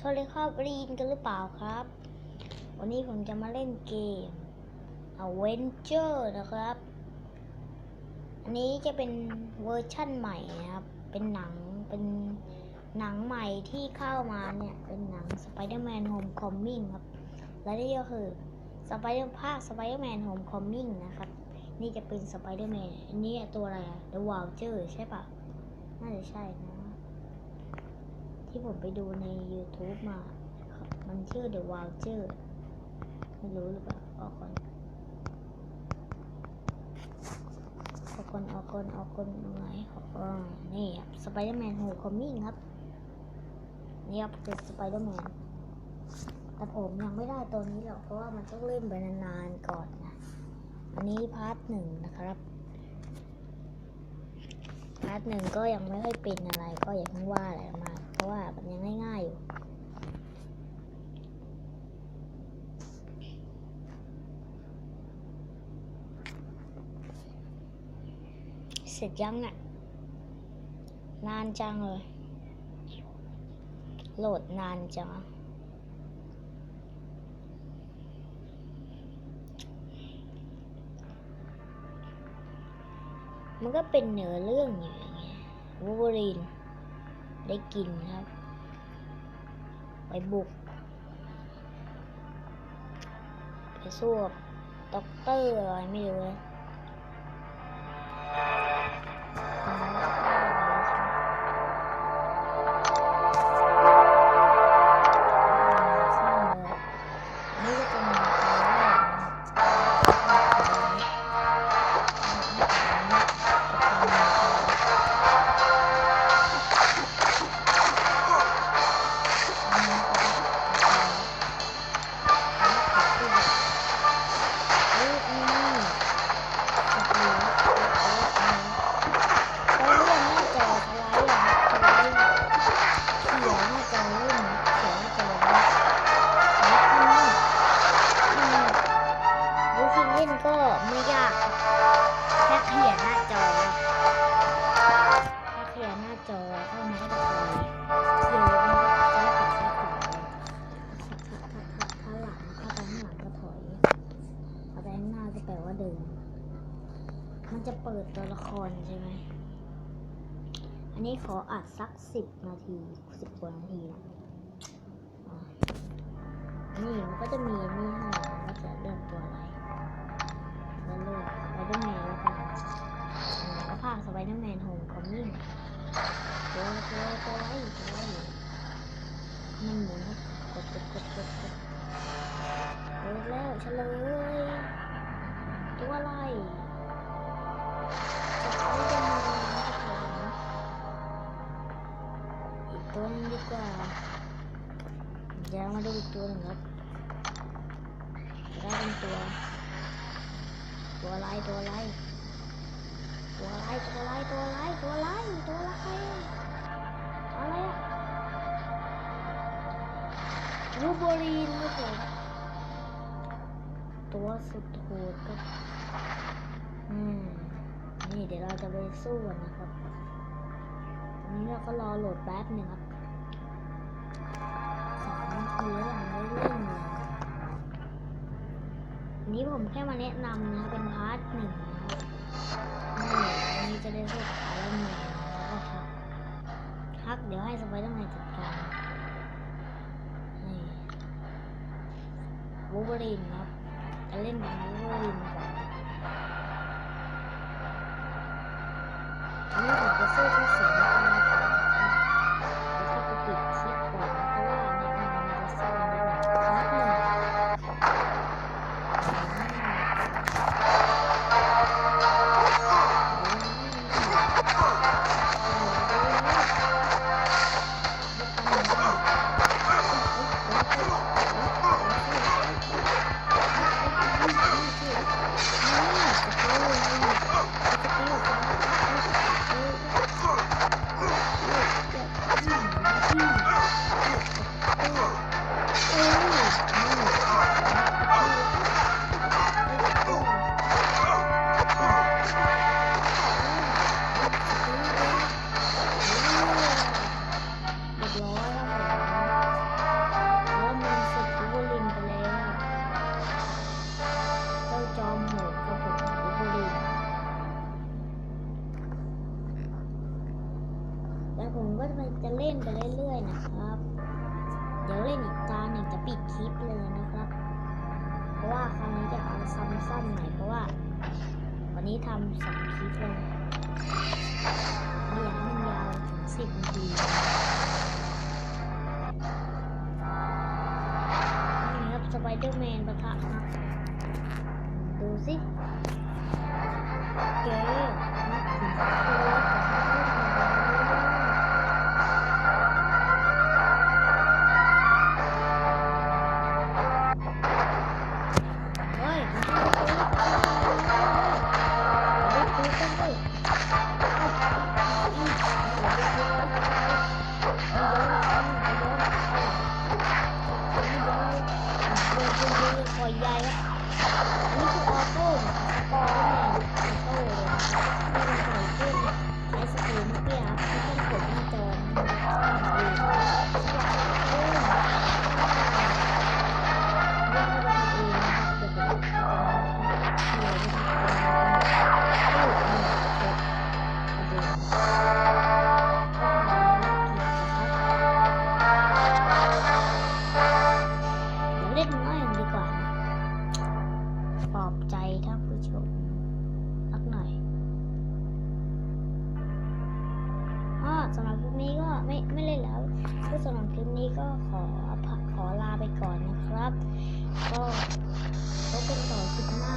สวัสดีครับได้ยินกันหรือเปล่าครับ วันนี้ผมจะมาเล่นเกม Avenger นะครับ อันนี้จะเป็นเวอร์ชั่นใหม่นะครับ เป็นหนัง เป็นหนังใหม่ที่เข้ามาเนี่ย เป็นหนัง Spider-Man Homecoming ครับ และนี่ก็คือ Spider ภาค Spider-Man Homecoming นะครับ นี่จะเป็น Spider-Man อันนี้ตัวอะไรอะ The Vulture ใช่ปะน่าจะใช่นะ ที่ผมไปดูใน YouTube มา มันชื่อ The Vulture ไม่รู้หรือเปล่า ออกก่อน ออกก่อน ออกก่อน ออกก่อนตรงไหนออนี่ครับ Spider-Man Homecoming ครับ นี่ครับคือ Spider-Man แต่ผมยังไม่ได้ตัวนี้หรอก เพราะว่ามันต้องเล่นไปนานๆก่อนนะ อันนี้พาร์ทหนึ่งนะครับพาร์ทหนึ่งก็ยังไม่ค่อยเป็นอะไรก็อย่าเพิ่งว่าอะไรมาก เพราะว่ามันยังง่ายๆอยู่เสร็จยังอะ นานจังเลย โหลดนานจังมันก็เป็นเนื้อเรื่องอยู่างเงี้ยวูเวอรีน ได้กินครับ ไปบุก ไปสู้ด็อกเตอร์อะไรไม่รู้เลย ถ้าไปข้างหน้าก็แปลว่าเดินมันจะเปิดตัวละครใช่ไหม อันนี้ขออัดสักสิบนาทีสิบกว่านาทีนะนี่มันก็จะมีนี่ให้ว่าจะเลือกตัวอะไรแล้วเลือกสไปเดอร์แมนแล้วกันอ่าก็ภาคสไปเดอร์แมนโฮมคอมมิ่งตัวตัวตัวอะไรตัวอะไรมันหมุนกดกดกดกดกดเปิดแล้วเฉลย เดี๋ยวมาดูอีกตัวนึงครับได้เป็นตัว ตัวอะไรตัวอะไรตัวอะไรตัวอะไรตัวอะไรตัวอะไรตัวอะไรอะไรอะวูบอรีนครับผมตัวสุดโหดครับอืมนี่เดี๋ยวเราจะไปสู้กันนะครับนนี้เราก็รอโหลดแป๊บหนึ่งครับ สามนาทีแล้วยังไม่ได้เล่นเลยอันนี้ผมแค่มาแนะนำนะเป็นพาร์ทหนึ่งนะครับนี่อันนี้จะได้พูดไอรอนแมนแล้วก็ฮักฮักเดี๋ยวให้สไปเดอร์แมนจัดการนี่วูเวอรีนครับจะเล่นเป็นวูเวอรีนก่อนอันนี้ผมจะสู้ที่เสียง ล่นไปเรื่อยๆนะครับ เดี๋ยวเล่นอีกตาหนึ่งจะปิดคลิปเลยนะครับ เพราะว่าครั้งนี้จะเอาซ้ำสั้นหน่อยเพราะว่า วันนี้ทำสองคลิปเลยไม่อยากให้มันยาวถึงสิบนาทีนี่ครับสไปเดอร์แมนปะทะครับดูสิ ก็ขอขอลาไปก่อนนะครับ ก็พบกันต่อคลิปหน้า